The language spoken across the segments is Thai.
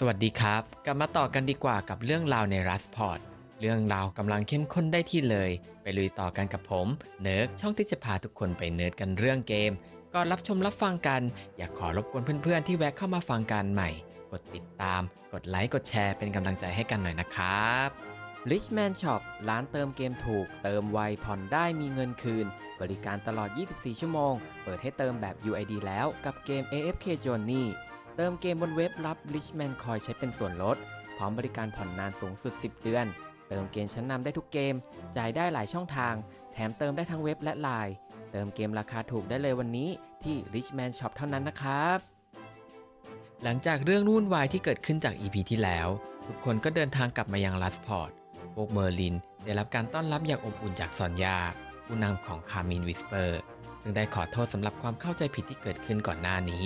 สวัสดีครับ กลับมาต่อกันดีกว่ากับเรื่องราวในรัสพอร์ตเรื่องราวกำลังเข้มข้นได้ที่เลย ไปลุยต่อกันกับผม เนิร์กช่องที่จะพาทุกคนไปเนิร์ดกันเรื่องเกมก่อนรับชมรับฟังกัน อยากขอรบกวนเพื่อนๆที่แวะเข้ามาฟังกันใหม่ กดติดตาม กดไลค์กดแชร์เป็นกำลังใจให้กันหน่อยนะครับ Richman Shop ร้านเติมเกมถูก เติมไวผ่อนได้มีเงินคืน บริการตลอด 24 ชั่วโมง เปิดให้เติมแบบ UID แล้วกับเกม AFK Journey เติมเกมบนเว็บรับ Richman Coin ใช้เป็นส่วนลด พร้อมบริการผ่อนนานสูงสุด 10 เดือน เติมเกมชั้นนำได้ทุกเกม จ่ายได้หลายช่องทาง แถมเติมได้ทั้งเว็บและไลน์เติมเกมราคาถูกได้เลยวันนี้ที่ Richman Shop เท่านั้นนะครับ หลังจากเรื่องวุ่นวายที่เกิดขึ้นจาก EP ที่แล้ว ทุกคนก็เดินทางกลับมายังลัสพอร์ตพวกเมอร์ลินได้รับการต้อนรับอย่างอบอุ่นจากซอนยา ผู้นำของคามินวิสเปอร์ซึ่งได้ขอโทษสำหรับความเข้าใจผิดที่เกิดขึ้นก่อนหน้านี้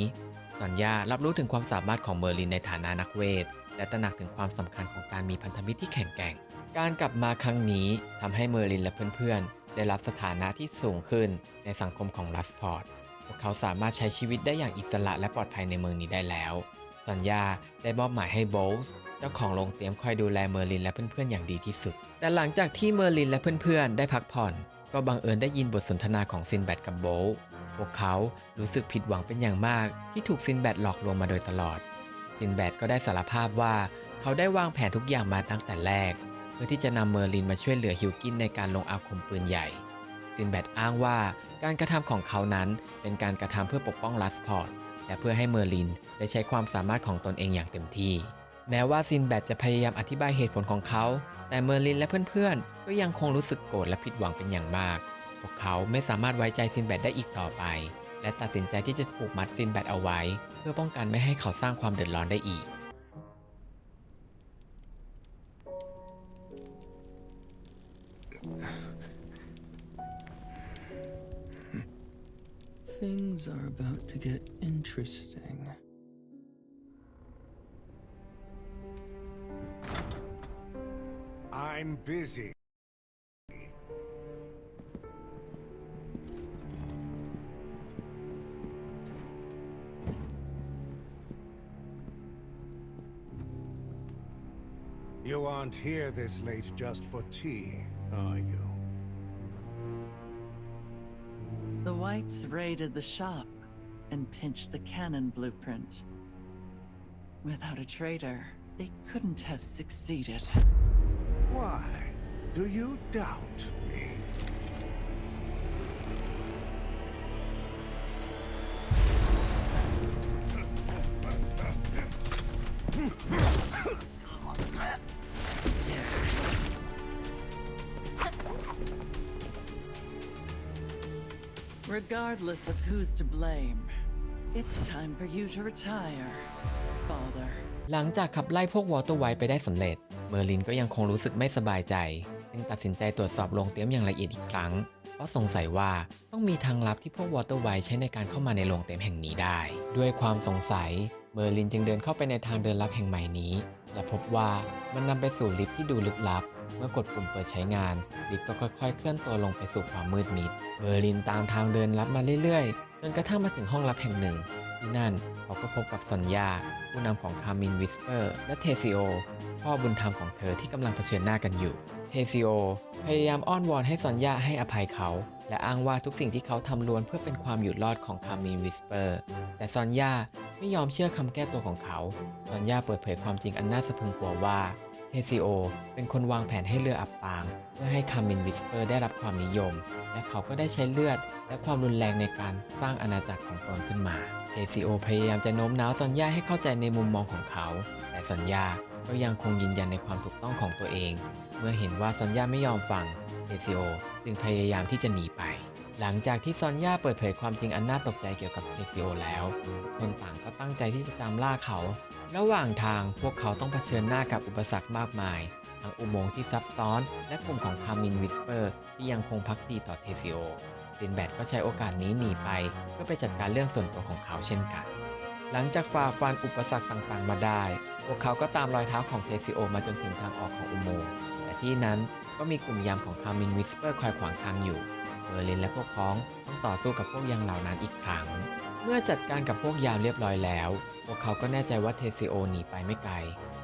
ซอนยารับรู้ถึงความสามารถของเมอร์ลินในฐานะนักเวท และตระหนักถึงความสำคัญของการมีพันธมิตรที่แข็งแกร่ง การกลับมาครั้งนี้ทำให้เมอร์ลินและเพื่อนๆ ได้รับสถานะที่สูงขึ้นในสังคมของลัสพอร์ต พวกเขาสามารถใช้ชีวิตได้อย่างอิสระและปลอดภัยในเมืองนี้ได้แล้วสัญญาได้มอบหมายให้โบลส์เจ้าของโรงเตรียมคอยดูแลเมอร์ลินและเพื่อนๆอย่างดีที่สุด แต่หลังจากที่เมอร์ลินและเพื่อนๆ ได้พักผ่อน ก็บังเอิญได้ยินบทสนทนาของซินแบดกับโบลส์ พวกเขารู้สึกผิดหวังเป็นอย่างมากที่ถูกซินแบดหลอกลวงมาโดยตลอด ซินแบดก็ได้สารภาพว่าเขาได้วางแผนทุกอย่างมาตั้งแต่แรก เพื่อที่จะนำเมอร์ลินมาช่วยเหลือฮิวกินในการลงอาคมปืนใหญ่ ซินแบดอ้างว่าการกระทำของเขานั้นเป็นการกระทำเพื่อปกป้องลัสพอร์ตและเพื่อให้เมอร์ลินได้ใช้ความสามารถของตนเองอย่างเต็มที่ แม้ว่าซินแบดจะพยายามอธิบายเหตุผลของเขา แต่เมอร์ลินและเพื่อนๆ ก็ยังคงรู้สึกโกรธและผิดหวังเป็นอย่างมาก พวกเขาไม่สามารถไว้ใจซินแบดได้อีกต่อไป และตัดสินใจที่จะผูกมัดซินแบดเอาไว้ เพื่อป้องกันไม่ให้เขาสร้างความเดือดร้อนได้อีก Things are about to get interesting. I'm busy. Aren't here this late just for tea, are you? The Whites raided the shop and pinched the cannon blueprint. Without a traitor, they couldn't have succeeded. Why? Do you doubt me? Regardless of who's to blame, it's time for you to retire, Father. หลังจากขับไล่พวกวอเตอร์ไวท์ไปได้สำเร็จ เมอร์ลินก็ยังคงรู้สึกไม่สบายใจ จึงตัดสินใจตรวจสอบโรงเตรียมอย่างละเอียดอีกครั้ง เพราะสงสัยว่าต้องมีทางลับที่พวกวอเตอร์ไวท์ใช้ในการเข้ามาในโรงเตรียมแห่งนี้ได้ ด้วยความสงสัย เมอร์ลินจึงเดินเข้าไปในทางเดินลับแห่งใหม่นี้ และพบว่ามันนำไปสู่ลิฟต์ที่ดูลึกลับ เมื่อกดปุ่มเปิดใช้งาน ลิฟต์ก็ค่อยๆ เคลื่อนตัวลงไปสู่ความมืดมิดเมอร์ลินตามทางเดินลับมาเรื่อยๆ จนกระทั่งมาถึงห้องลับแห่งหนึ่ง ที่นั่นเขาก็พบกับซอนยาผู้นำของคามินวิสเปอร์ และเทซิโอ พ่อบุญธรรมของเธอที่กำลังเผชิญหน้ากันอยู่ เทซิโอพยายามอ้อนวอนให้ซอนยาให้อภัยเขา และอ้างว่าทุกสิ่งที่เขาทำล้วนเพื่อเป็นความอยู่รอดของคามินวิสเปอร์ แต่ซอนยาไม่ยอมเชื่อคำแก้ตัวของเขาซอนยาเปิดเผยความจริงอันน่าสะพรึงกลัวว่า เทซิโอเป็นคนวางแผนให้เรืออับปาง เพื่อให้คามินวิสเปอร์ได้รับความนิยม และเขาก็ได้ใช้เลือดและความรุนแรงในการสร้างอาณาจักรของตนขึ้นมาเทซิโอพยายามจะโน้มน้าวซอนยาให้เข้าใจในมุมมองของเขา แต่ซอนยาก็ยังคงยืนยันในความถูกต้องของตัวเอง เมื่อเห็นว่าซอนยาไม่ยอมฟังเทซิโอจึงพยายามที่จะหนีไป หลังจากที่ซอนย่าเปิดเผยความจริงอันน่าตกใจเกี่ยวกับเทซิโอแล้ว คนต่างก็ตั้งใจที่จะตามล่าเขา ระหว่างทางพวกเขาต้องเผชิญหน้ากับอุปสรรคมากมาย ทั้งอุโมงค์ที่ซับซ้อน และกลุ่มของคามินวิสเปอร์ที่ยังคงพักดีต่อเทซิโอซินแบดก็ใช้โอกาสนี้หนีไป เพื่อไปจัดการเรื่องส่วนตัวของเขาเช่นกัน หลังจากฝ่าฟันอุปสรรคต่างๆ มาได้พพวกเขาก็ตามรอยเท้าของเทซิโอมาจนถึงทางออกของอุโมงค์ แต่ที่นั้นก็มีกลุ่มยามของคามินวิสเปอร์คอยขวางทางอยู่ เมอร์ลินและพวกพ้องต้องต่อสู้กับพวกยามเหล่านั้นอีกครั้ง เมื่อจัดการกับพวกยามเรียบร้อยแล้ว พวกเขาก็แน่ใจว่าเทซิโอหนีไปไม่ไกล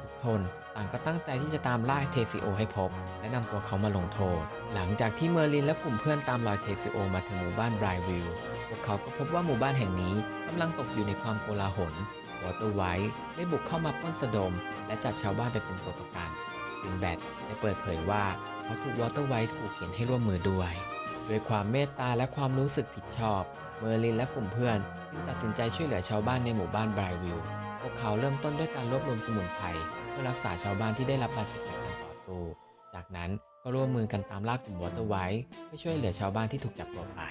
ทุกคนต่างก็ตั้งใจที่จะตามล่าเทซิโอให้พบ และนำตัวเขามาลงโทษ หลังจากที่เมอร์ลินและกลุ่มเพื่อนตามรอยเทซิโอมาถึงหมู่บ้านไบรวิลพวกเขาก็พบว่าหมู่บ้านแห่งนี้กำลังตกอยู่ในความโกลาหลวอเตอร์ไวท์ได้บุกเข้ามาปล้นสะดม และจับชาวบ้านไปเป็นตัวประกันซินแบดได้เปิดเผยว่าเขาถูกวอเตอร์ไวท์ขู่เข็นให้ร่วมมือด้วย ด้วยความเมตตาและความรู้สึกผิดชอบ เมอร์ลินและกลุ่มเพื่อน ตัดสินใจช่วยเหลือชาวบ้านในหมู่บ้านไบรวิลล์พวกเขาเริ่มต้นด้วยการรวบรวมสมุนไพรเพื่อรักษาชาวบ้านที่ได้รับบาดเจ็บจากการต่อสู้จากนั้นก็ร่วมมือกันตามล่ากลุ่มวอเตอร์ไวท์เพื่อช่วยเหลือชาวบ้านที่ถูกจับตัวไป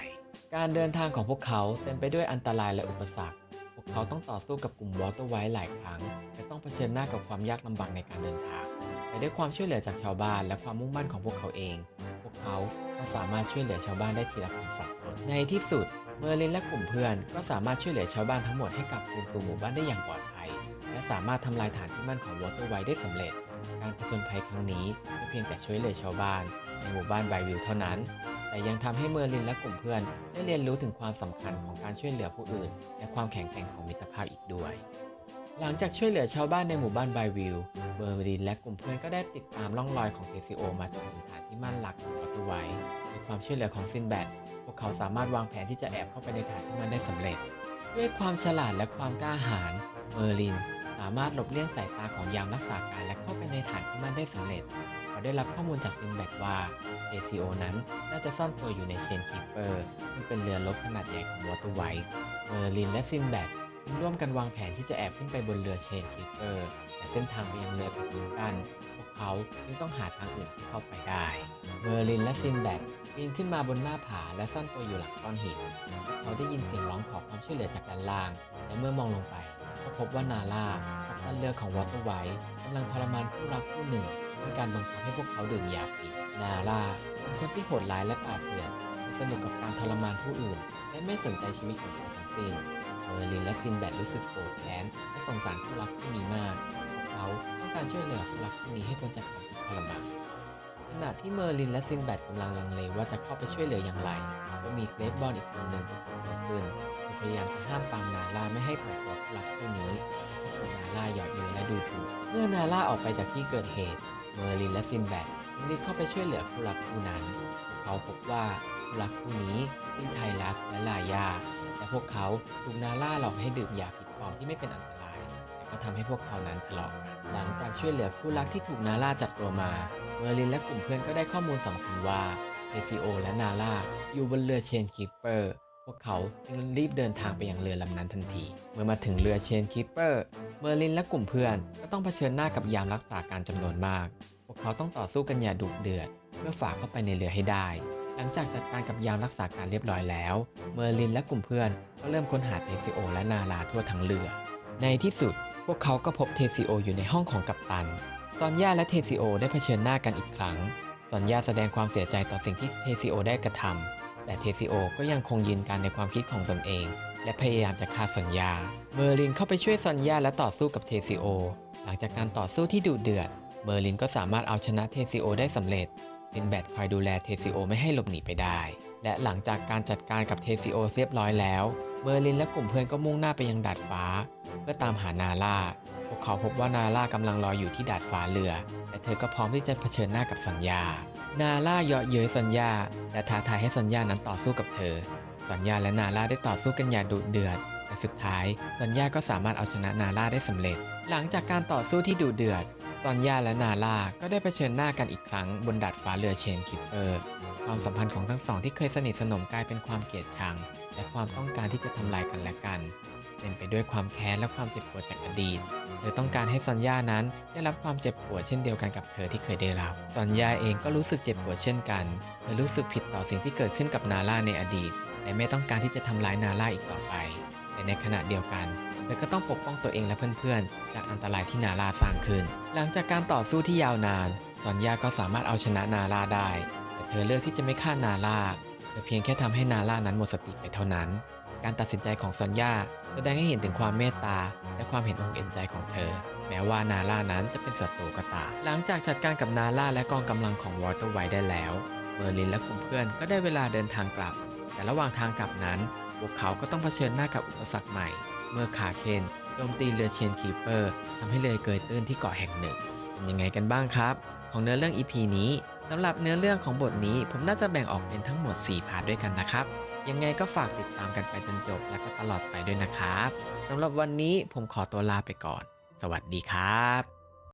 การเดินทางของพวกเขาเต็มไปด้วยอันตรายและอุปสรรค พวกเขาต้องต่อสู้กับกลุ่มวอเตอร์ไวท์หลายครั้ง และต้องเผชิญหน้ากับความยากลำบากในการเดินทางแต่ด้วยความช่วยเหลือจากชาวบ้านและความมุ่งมั่นของพวกเขาเอง เขาก็สามารถช่วยเหลือชาวบ้านได้ทีละคนสองคนในที่สุดเมอร์ลินและกลุ่มเพื่อนก็สามารถช่วยเหลือชาวบ้านทั้งหมดให้กลับคืนสู่หมู่บ้านได้อย่างปลอดภัย และสามารถทำลายฐานที่มั่นของวอเตอร์ไวได้สำเร็จ การผจญภัยครั้งนี้ไม่เพียงแต่ช่วยเหลือชาวบ้าน ในหมู่บ้านไบวิลเท่านั้น แต่ยังทำให้เมอร์ลินและกลุ่มเพื่อนได้เรียนรู้ถึงความสำคัญของการช่วยเหลือผู้อื่น และความแข็งแกร่งของมิตรภาพอีกด้วย หลังจากช่วยเหลือชาวบ้านในหมู่บ้านไบวิลเมอร์ลินและกลุ่มเพื่อนก็ได้ติดตามร่องรอยของเทซิโอมาจนถึงฐานที่มั่นหลักของวัตถุไว้ด้วยความช่วยเหลือของซินแบดพวกเขาสามารถวางแผนที่จะแอบเข้าไปในฐานที่มั่นได้สำเร็จ ด้วยความฉลาดและความกล้าหาญเมอร์ลินสามารถหลบเลี่ยงสายตาของยามรักษาการและเข้าไปในฐานที่มั่นได้สำเร็จเขาได้รับข้อมูลจากซินแบดว่า ACO นั้นน่าจะซ่อนตัวอยู่ในเชนคีเปอร์ซึ่งเป็นเรือรบขนาดใหญ่ของวอเตอร์ไวส์เมอร์ลินและซินแบด ร่วมกันวางแผนที่จะแอบขึ้นไปบนเรือเชนคีเปอร์แต่เส้นทางไปยังเรือถูกปิดกั้นพวกเขาจึงต้องหาทางอื่นที่เข้าไปได้เมอร์ลินและซินแบดปีนขึ้นมาบนหน้าผาและซ่อนตัวอยู่หลังก้อนหิน เขาได้ยินเสียงร้องขอความช่วยเหลือจากด้านล่าง และเมื่อมองลงไปก็พบว่านาล่ากัปตันเรือของวอเตอร์ไวท์กำลังทรมานคู่รักคู่หนึ่งด้วยการบังคับให้พวกเขาดื่มยาพิษนาล่าเป็นคนที่โหดร้ายและป่าเถื่อนสนุกกับการทรมานผู้อื่น และไม่สนใจชีวิตของใคร เสธเมอร์ลินและซินแบดรู้สึกโกรธแค้นและสงสารคู่รักคู่นี้มากเขาต้องการช่วยเหลือคู่รักคู่นี้ให้พ้นจากความทุกข์ทรมานขณะที่เมอร์ลินและซินแบดกำลังลังเลว่าจะเข้าไปช่วยเหลืออย่างไรก็มีเกรฟบอลอีกคนหนึ่งปรากฏตัวขึ้นพยายามจะห้ามปามนาล่าไม่ให้ปล่อยตัวผู้รักคู่นี้แต่ถูกนาล่าหยอกเย้ยและดูถูกเมื่อนาล่าออกไปจากที่เกิดเหตุ เมอร์ลินและซินแบดจึงรีบเข้าไปช่วยเหลือคู่รักคู่นั้น เขาพบว่า รักคู่นี้คือไทลัสและลายา และพวกเขาถูกนาล่าหลอกให้ดื่มยาผิดปลอมที่ไม่เป็นอันตราย แต่ก็ทำให้พวกเขานั้นทะเลาะกันหลังจากช่วยเหลือคู่รักที่ถูกนาล่าจับตัวมา เมอร์ลินและกลุ่มเพื่อนก็ได้ข้อมูลสำคัญว่าเอซิโอและนาล่าอยู่บนเรือเชนคีเปอร์พวกเขาจึงรีบเดินทางไปยังเรือลำนั้นทันที เมื่อมาถึงเรือเชนคีเปอร์เมอร์ลินและกลุ่มเพื่อนก็ต้องเผชิญหน้ากับยามรักษาการจำนวนมาก พวกเขาต้องต่อสู้กันอย่างดุเดือดเพื่อฝ่าเข้าไปในเรือให้ได้ หลังจากจัดการกับยามรักษาการเรียบร้อยแล้ว เมอร์ลินและกลุ่มเพื่อนก็เริ่มค้นหาเทซิโอและนาลาทั่วทั้งเรือ ในที่สุด พวกเขาก็พบเทซิโออยู่ในห้องของกัปตัน ซอนยาและเทซิโอได้เผชิญหน้ากันอีกครั้ง ซอนยาแสดงความเสียใจต่อสิ่งที่เทซิโอได้กระทำแต่เทซิโอก็ยังคงยืนการในความคิดของตนเอง และพยายามจะฆ่าซอนยาเมอร์ลินเข้าไปช่วยซอนยาและต่อสู้กับเทซิโอ หลังจากการต่อสู้ที่ดุเดือด เมอร์ลินก็สามารถเอาชนะเทซิโอได้สำเร็จ ซินแบดคอยดูแลเทซิโอไม่ให้หลบหนีไปได้ และหลังจากการจัดการกับเทซิโอเรียบร้อยแล้ว เมอร์ลินและกลุ่มเพื่อนก็มุ่งหน้าไปยังดาดฟ้า เพื่อตามหานาล่า พวกเขาพบว่านาล่ากำลังรออยู่ที่ดาดฟ้าเรือ และเธอก็พร้อมที่จะเผชิญหน้ากับสัญญา นาล่าเยาะเย้ยสัญญา และท้าทายให้สัญญานั้นต่อสู้กับเธอ สัญญาและนาล่าได้ต่อสู้กันอย่างดุเดือดและสุดท้ายสัญญาก็สามารถเอาชนะนาล่าได้สำเร็จ หลังจากการต่อสู้ที่ดุเดือด สัญญาและนาล่าก็ได้เผชิญหน้ากันอีกครั้งบนดาดฟ้าเรือเชนคิปเปอร์ ความสัมพันธ์ของทั้งสองที่เคยสนิทสนมกลายเป็นความเกลียดชัง และความต้องการที่จะทำลายกันและกันเต็มไปด้วยความแค้นและความเจ็บปวดจากอดีตเธอต้องการให้ซอนย่านั้นได้รับความเจ็บปวดเช่นเดียวกันกับเธอที่เคยได้รับซอนย่าเองก็รู้สึกเจ็บปวดเช่นกันเธอรู้สึกผิดต่อสิ่งที่เกิดขึ้นกับนาล่าในอดีต และไม่ต้องการที่จะทำร้ายนาล่าอีกต่อไป แต่ในขณะเดียวกันเธอก็ต้องปกป้องตัวเองและเพื่อนๆ จากอันตรายที่นาลาสร้างขึ้น หลังจากการต่อสู้ที่ยาวนานซอนยาก็สามารถเอาชนะนาลาได้ แต่เธอเลือกที่จะไม่ฆ่านาลาเธอเพียงแค่ทำให้นาลานั้นหมดสติไปเท่านั้น การตัดสินใจของซอนยาแสดงให้เห็นถึงความเมตตา และความเห็นอกเห็นใจของเธอ แม้ว่านาร่านั้นจะเป็นศัตรูก็ตามหลังจากจัดการกับนาร่าและกองกำลังของวอเตอร์ไวได้แล้วเมอร์ลินและกลุ่มเพื่อนก็ได้เวลาเดินทางกลับ แต่ระหว่างทางกลับนั้น พวกเขาก็ต้องเผชิญหน้ากับอุปสรรคใหม่ เมื่อคาเคนโจมตีเรือเชนคีเปอร์ทำให้เรือเกยตื้นที่เกาะแห่งหนึ่งเป็นยังไงกันบ้างครับ ของเนื้อเรื่อง EP นี้สำหรับเนื้อเรื่องของบทนี้ผมน่าจะแบ่งออกเป็นทั้งหมด 4 พาร์ทด้วยกันนะครับ ยังไงก็ฝากติดตามกันไปจนจบและก็ตลอดไปด้วยนะครับสำหรับวันนี้ผมขอตัวลาไปก่อน สวัสดีครับ